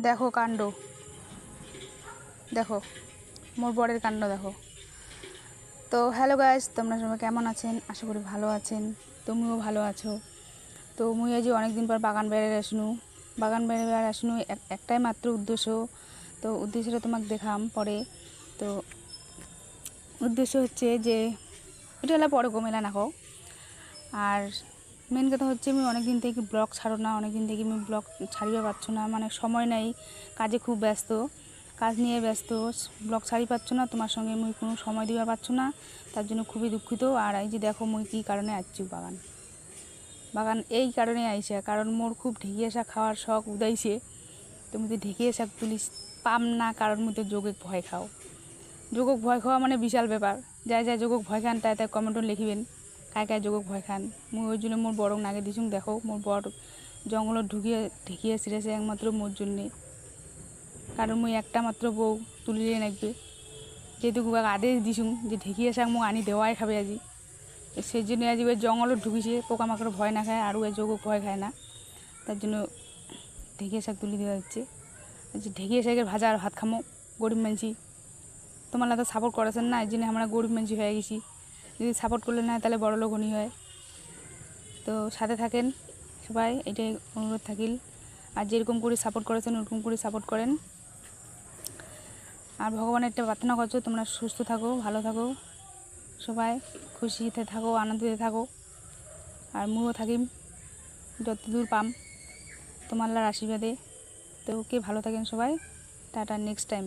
দেখো কাণ্ড। দেখো, মোর বরের কাণ্ড দেখো। তো হ্যালো গাইজ তোমরা সবাই কেমন আছেন? আশা করি ভালো আছেন। তুমিও ভালো আছো। তো মুই আজ অনেক দিন পর বাগান বেড়ে আসনু। বাগান বেড়ে বেড়ে আসনু এক- একটাই মাত্র উদ্দেশ্য। তো উদ্দেশ্যটা তোমাকে দেখাম পরে। তো উদ্দেশ্য হচ্ছে যে, এটা হলে পরে না হোক আর মেন কথা হচ্ছে আমি অনেক দিন থেকে ব্লগ ছাড়ো না অনেক দিন থেকে আমি ব্লগ ছাড়িতে পারছ না মানে সময় নেই, কাজে খুব ব্যস্ত, কাজ নিয়ে ব্যস্ত, ব্লগ ছাড়ি পাচ্ছ না, তোমার সঙ্গে মুই কোনো সময় দিবা পারছ না, তার জন্য খুবই দুঃখিত, আর এই যে দেখো মুই কী কারণে আসছি বাগান। বাগান এই কারণে আইসা কারণ মোর খুব ঢেকিয়া শাক খাওয়ার শখ উদাইছে তুমি তো ঢেকিয়া শাক তুলিস, পাম না কারণ মুই তো যোগে ভয় খাও। যোগক ভয় খাওয়া মানে বিশাল ব্যাপার, যাই যাই যোগক ভয় খান, তাই তাই কমেন্টও লিখিবেন। কায় কায় যোগক ভয় খান। মুই ওই জন্য মোর বড় নাগে দিছুম দেখো। মোর বড় জঙ্গলত ঢুকিয়ে ঢেকিয়ে ছিঁড়েছে একমাত্র মোর জন্যে। কারণ মুই একটা মাত্র বউ তুলিলে নাকবে যেহেতু গুয়াক আদেশ দিছুম যে ঢেকিয়ে শাক মোক আনি দেওয়াই খাবে আজি। সেই জন্য আজি ওই জঙ্গলত ঢুকিছে পোকামাকড় ভয় না খায় আর ওই যোগক ভয় খায় না। তার জন্য ঢেকিয়ে শাক তুলি দেওয়া হচ্ছে যে ঢেকিয়ে শাকের ভাজা আর ভাত খামো গরিব মানছি। তোমার তো সাপোর্ট করেছেন না এই জন্য আমরা গরিব মানুষ হয়ে গেছি যদি সাপোর্ট করলে না তাহলে বড় লোক উনি হয়। তো সাথে থাকেন সবাই, এটাই অনুরোধ থাকিল। আর যেরকম করে সাপোর্ট করেছেন, ওরকম করে সাপোর্ট করেন। আর ভগবানের একটা প্রার্থনা করছ, তোমরা সুস্থ থাকো, ভালো থাকো, সবাই খুশিতে থাকো আনন্দতে থাকো। আর মুও থাকিম, যতদূর পাম, তোমার আশীর্বাদে। তো কে ভালো থাকেন সবাই, টাটা নেক্সট টাইম